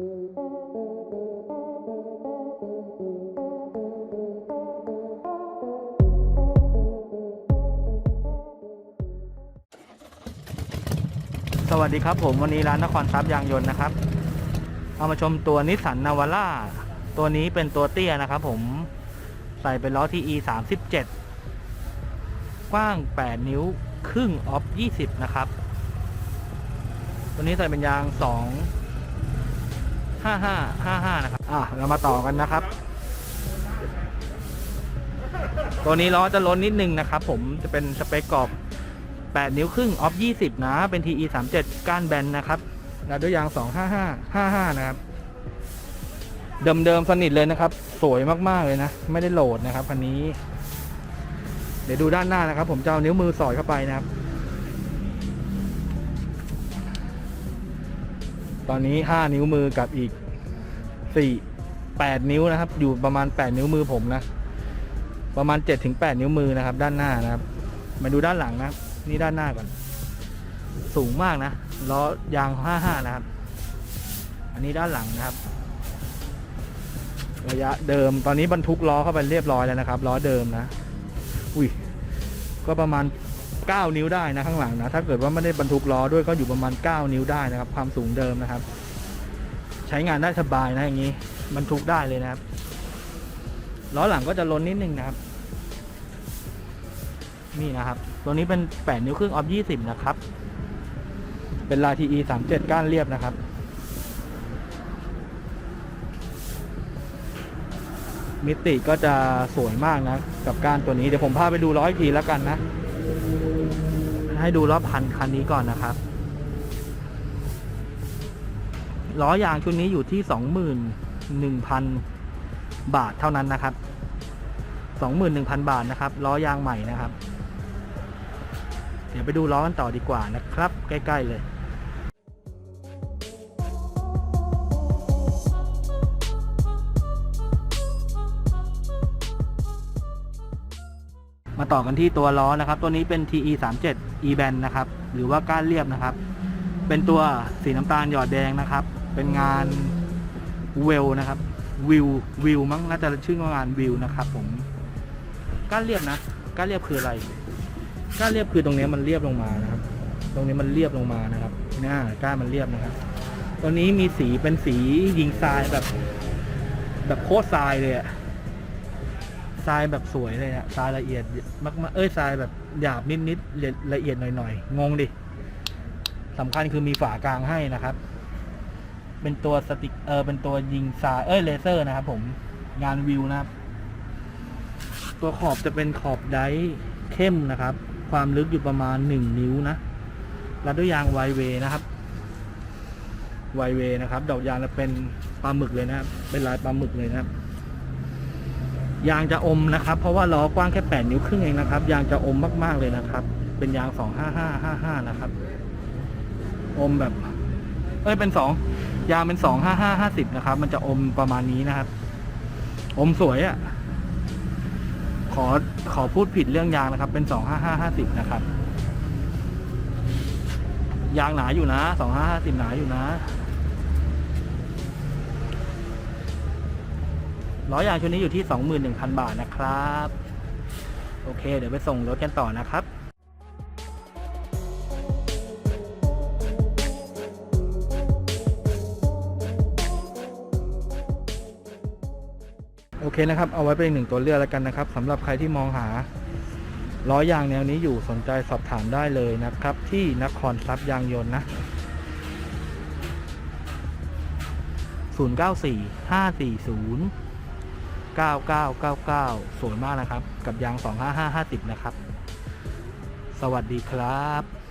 สวัสดีครับผมวันนี้ร้านนครทรัพย์ยางยนต์นะครับ เอามาชมตัวนิสสันนาวาร่าตัวนี้เป็นตัวเตี้ยนะครับผมใส่เป็นล้อ TE 37กว้าง 8 นิ้วครึ่งออฟ 20 นะครับ ตัวนี้ใส่เป็นยาง 2 55 55 นะครับ อะ เรามาต่อกันนะครับ ตัวนี้ล้อจะล้นนิดนึงนะครับ ผมจะเป็นสเปคกรอบ 8 นิ้วครึ่งออฟ 20 นะ เป็น TE 37ก้านแบนนะครับแล้วด้วยยาง 255 55 นะครับ เดิมๆสนิทเลยนะครับ สวยมากๆเลยนะ ไม่ได้โหลดนะครับคันนี้ เดี๋ยวดูด้านหน้านะครับ ผมจะเอานิ้วมือสอดเข้าไปนะครับ ตอนนี้ 5 นิ้วมือกับอีก 4 8 นิ้วนะครับ อยู่ประมาณ 8 นิ้วมือผมนะ ประมาณ 7-8 นิ้วมือนะครับ ด้านหน้านะครับ มาดูด้านหลังนะนี่ด้านหน้าก่อน สูงมากนะล้อยาง 55 นะครับ อันนี้ด้านหลังนะครับ ระยะเดิมตอนนี้บรรทุกล้อเข้าไปเรียบร้อยแล้วนะครับล้อเดิมนะ อุ้ยก็ประมาณ 9 นิ้วได้นะข้างหลังนะ ถ้าเกิดว่าไม่ได้บรรทุกล้อด้วยก็อยู่ประมาณ 9 นิ้วได้นะครับ ความสูงเดิมนะครับ ใช้งานได้สบายนะอย่างนี้บรรทุกได้เลยนะครับล้อหลังก็จะล้นนิดนึงนะครับ นี่นะครับ ตัวนี้เป็น 8 นิ้วครึ่งออฟ20 นะครับ เป็นลาย TE 37 ก้านเรียบนะครับมิติก็จะสวยมากนะ กับก้านตัวนี้ เดี๋ยวผมพาไปดูร้อยทีแล้วกันนะ ให้ดูรอบพันคันนี้ก่อนนะครับล้อยางชุดนี้อยู่ที่ 21,000 บาทเท่านั้นนะครับ 21,000 บาทนะครับล้อยางใหม่นะครับ เดี๋ยวไปดูล้อกันต่อดีกว่านะครับ ใกล้ ๆ เลย ต่อกันที่ตัวล้อนะครับ ตัวนี้เป็น TE 3 7 E band นะครับ หรือว่าก้านเรียบนะครับ เป็นตัวสีน้ำตาลหยอดแดงนะครับ เป็นงานเวลนะครับวิววิวมั้งน่าจะชื่อว่างานวิวนะครับ ผมก้านเรียบนะก้านเรียบคืออะไรก้านเรียบคือตรงนี้มันเรียบลงมานะครับ ตรงนี้มันเรียบลงมานะครับหน้าก้านมันเรียบนะครับ ตัวนี้มีสีเป็นสียิงทรายแบบ แบบโคตรทรายเลยอะ ทรายแบบสวยเลยอะทรายละเอียดมากๆเอ้ยทรายแบบหยาบนิดๆละเอียดหน่อยๆงงดิสำคัญคือมีฝากลางให้นะครับ เป็นตัวสติกเออเป็นตัวยิงทรายเอ้ยเลเซอร์นะครับ ผมงานวิวนะครับ ตัวขอบจะเป็นขอบไดร์เข้มนะครับ ความลึกอยู่ประมาณหนึ่งนิ้วนะรัดด้วยยางไวเวนะครับไวเวนะครับ ดอกยางจะเป็นปลาหมึกเลยนะครับ เป็นลายปลาหมึกเลยนะครับ ยางจะอมนะครับ เพราะว่าล้อกว้างแค่แปดนิ้วครึ่งเองนะครับ ยางจะอมมากๆเลยนะครับ เป็นยางสองห้าห้าห้าห้านะครับ อมแบบ เอ้ย เป็นสองยางเป็นสองห้าห้าห้าสิบนะครับ มันจะอมประมาณนี้นะครับ อมสวยอะ่ะ ขอ ขอพูดผิดเรื่องยางนะครับ เป็นสองห้าห้าห้าสิบนะครับ ยางหนาอยู่นะสองห้าห้าสิบหนาอยู่นะ ล้อยางชุดนี้อยู่ที่สองหมื่นหนึ่งพันบาทนะครับ โอเค เดี๋ยวไปส่งรถกันต่อนะครับโอเคนะครับ เอาไว้เป็นอีกหนึ่งตัวเลือกแล้วกันนะครับสำหรับใครที่มองหาล้อยางแนวนี้อยู่สนใจสอบถามได้เลยนะครับ ที่นครทรัพย์ยางยนต์นะ 094 540 9999 สวยมากนะครับ กับยาง 25550 นะครับ สวัสดีครับ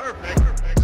Perfect. Perfect.